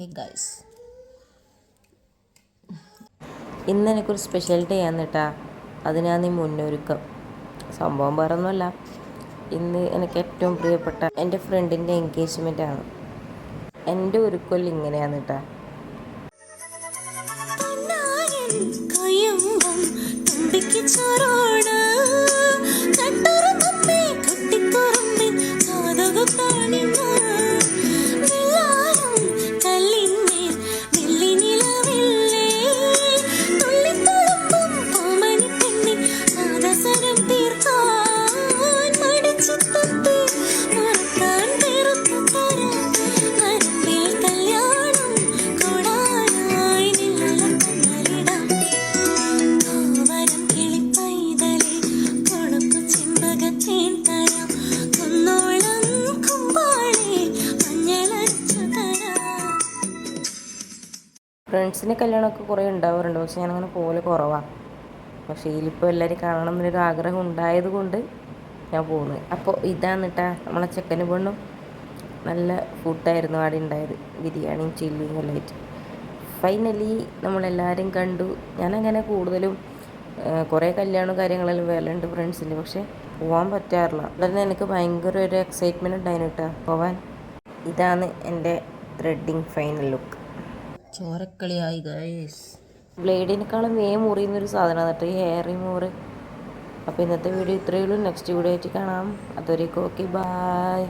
Hey guys ഇന്ന് എനിക്കൊരു special day ആണ് കേട്ടാ അതിനാണ് ഈ മുന്നൊരുക്കം. സംഭവം വേറെ ഒന്നുമല്ല ഇന്ന് എനിക്ക് ഏറ്റവും പ്രിയപ്പെട്ട എന്റെ ഫ്രണ്ടിന്റെ എൻഗേജ്മെന്റ് ആണ്. എന്റെ ഒരുക്കൊല്ലം ഇങ്ങനെയാണ് കേട്ടാ ഫ്രണ്ട്സിന്റെ കല്യാണമൊക്കെ കുറേ ഉണ്ടാവാറുണ്ട്. പക്ഷെ ഞാനങ്ങനെ പോലെ കുറവാണ് പക്ഷേ ഇതിലിപ്പോൾ എല്ലാവരും കാണണം എന്നൊരു ആഗ്രഹം ഉണ്ടായത് കൊണ്ട് ഞാൻ പോകുന്നത് അപ്പോൾ ഇതാണ് കേട്ടാ നമ്മളെ ചെക്കന് പെണ്ണും നല്ല ഫുഡായിരുന്നു അവിടെ ഉണ്ടായത്. ബിരിയാണിയും ചില്ലിയും എല്ലാം ഫൈനലി നമ്മളെല്ലാവരും കണ്ടു. ഞാനങ്ങനെ കൂടുതലും കുറേ കല്യാണവും കാര്യങ്ങളെല്ലാം വേലുണ്ട് ഫ്രണ്ട്സിന്റെ പക്ഷേ പോകാൻ പറ്റാറില്ല. അതുതന്നെ എനിക്ക് ഭയങ്കര ഒരു എക്സൈറ്റ്മെന്റ് ഉണ്ടായിരുന്നു കേട്ടോ. പോവാൻ. ഇതാണ് എന്റെ ത്രെഡിങ് ഫൈനൽ ലുക്ക് ചോരക്കളിയായി ഗൈസ് ബ്ലേഡിനേക്കാളും വേഗം മുറിയുന്നൊരു സാധനമാണ് കേട്ടോ ഈ ഹെയറി റിമൂവർ അപ്പോൾ ഇന്നത്തെ വീഡിയോ ഇത്രയേ ഉള്ളൂ. നെക്സ്റ്റ് വീഡിയോ ആയിട്ട് കാണാം. അതുവരേക്കും ഓക്കെ ബായ്